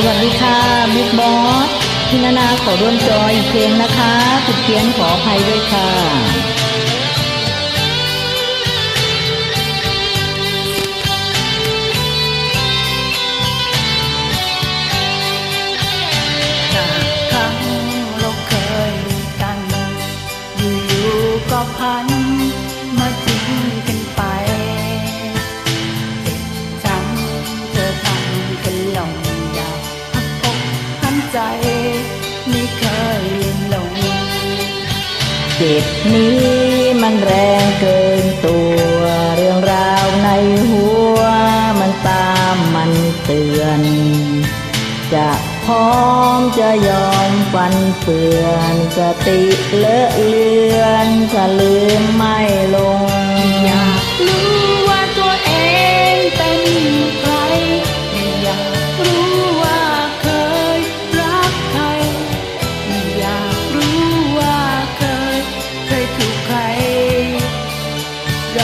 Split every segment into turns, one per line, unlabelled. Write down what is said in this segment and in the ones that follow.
สวัสดีค่ะบิ๊กบอสพินานาขอร่วมจอยเพลงนะคะผิดเพี้ยนขออภัยด้วยค่ะ
จิตนี้มัน
แรงเกินตัว เรื่องราวในหัว มันตามมันเตือน จะพร้อมจะยอมฟันเฟือนสติเลอะเลือนจะลืมไม่ลง
อยาก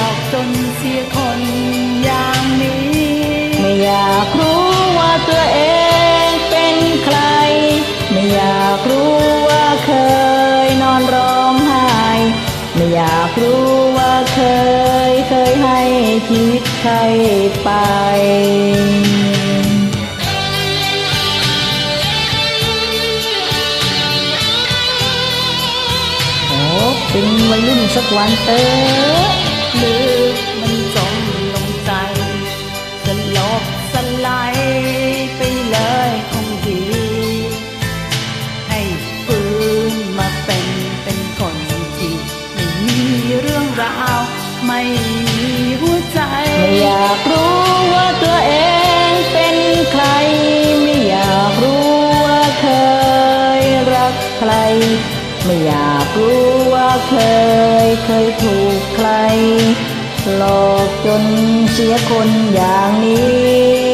อกจนเสียคนอย่างนี้
ไม่อยากรู้ว่าตัวเองเป็นใคร ไม่อยากรู้ว่าเคยนอนร้องไห้ ไม่อยากรู้ว่าเคยเคยให้ชีวิตใครไปเป็นวัยรุ่นสักวันเต
ไม่มีหัวใจ
ไม่อยากรู้ว่าตัวเองเป็นใคร ไม่อยากรู้ว่าเคยรักใคร ไม่อยากรู้ว่าเคยเคยถูกใครหลอกจนเสียคนอย่างนี้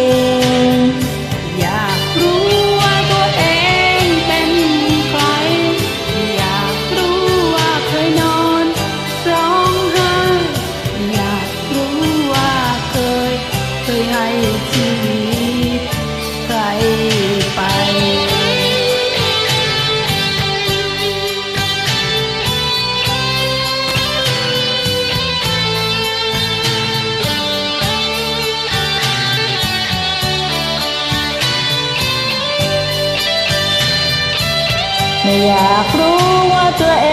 ไม่
อยากรู้ว่าตัวเอ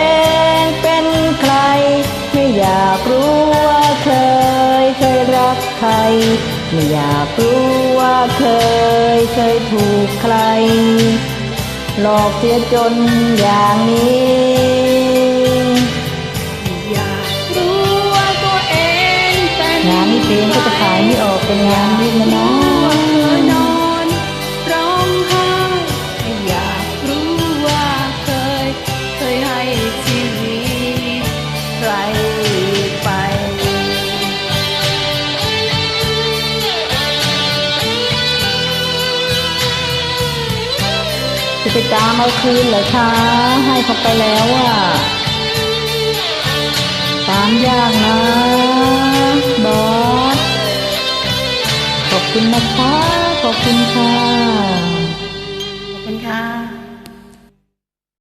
งเป็นใคร ไม่อยากรู้ว่าเคยเคยรักใคร ไม่อยากรู้ว่าเคยเคยถูกใคร หลอกเสียจนอย่างนี้
อยากรู้ว่าตัวเองเป็น
งานนี้เพลงก็จะขายไม่ออกเป็นงานวิ่งแล้วนะ
ชีวิตใครไป
จะไปตามเอาคืนเหรอคะ ให้เขาไปแล้วอะ ตามยากนะบอสขอบคุณนะคะ ขอบคุณค่ะ